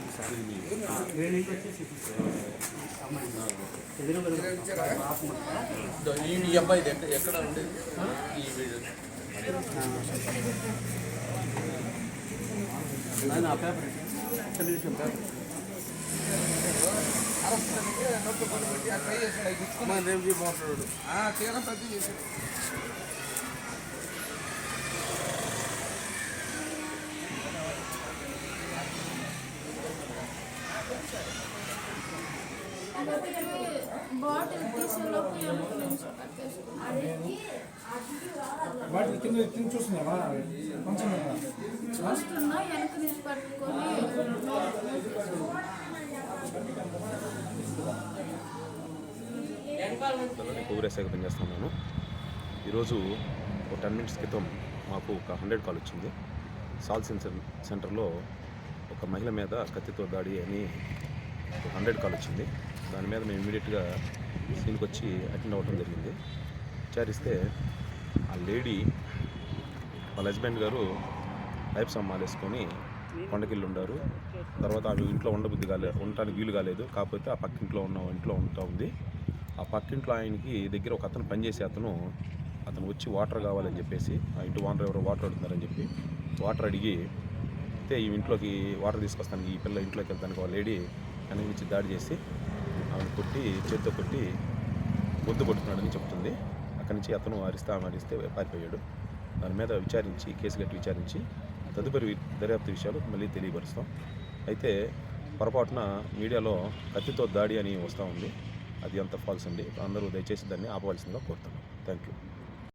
ఇది sir training వచ్చేసి ఇది సార్. అమ్మాయి ఈ అబ్బాయి ఎక్కడ ఎక్కడ ఉండేది ఈ వీడియో నా పేపర్ ఒక్క నిమిషం పేపర్ రేపు మాట్లాడు బాటిల్ నుంచి వాటి కింద కింద చూస్తున్నావా? కొంచెం చూస్తున్నా వెనక నుంచి పట్టుకొని పనిచేస్తున్నాను. ఈరోజు ఒక టెన్ మినిట్స్ క్రితం మాకు ఒక హండ్రెడ్ కాల్ వచ్చింది. సాల్ సెన్సర్ సెంటర్లో ఒక మహిళ మీద కత్తితో దాడి అని హండ్రెడ్ కాల్ వచ్చింది. దాని మీద మేము ఇమీడియట్గా సీన్కి వచ్చి అటెండ్ అవ్వడం జరిగింది. విచారిస్తే ఆ లేడీ వాళ్ళ హస్బెండ్ గారు లైఫ్ సమ్మాలేసుకొని కొండకిల్లు ఉండారు. తర్వాత ఆమె ఇంట్లో ఉండబుద్ధి కాలేదు ఉండటానికి వీలు కాలేదు. కాకపోతే ఆ పక్కింట్లో ఉన్న ఇంట్లో ఉంటా ఉంది. ఆ పక్కింట్లో ఆయనకి దగ్గర ఒక అతను పనిచేసే అతను అతను వచ్చి వాటర్ కావాలని చెప్పేసి ఆ ఇంటి వాటర్ ఎవరో వాటర్ అడుగుతున్నారని చెప్పి వాటర్ అడిగి అయితే ఈ ఇంట్లోకి వాటర్ తీసుకొస్తాను ఈ పిల్ల ఇంట్లోకి వెళ్తానికి ఆ లేడీ కనిపించి దాడి చేసి ఆమె కొట్టి చేతితో కొట్టి బొద్దు కొట్టుకున్నాడని చెప్తుంది. అక్కడి నుంచి అతను అరిస్తా ఆమె అరిస్తే పారిపోయాడు. దాని మీద విచారించి కేసు గట్టి విచారించి తదుపరి దర్యాప్తు విషయాలు మళ్ళీ తెలియపరుస్తాం. అయితే పొరపాటున మీడియాలో కత్తితో దాడి అని వస్తూ ఉంది. అది అంత ఫాల్స్ అండి. అందరూ దయచేసి దాన్ని ఆపవలసిందిగా కోరుతున్నాం. Thank you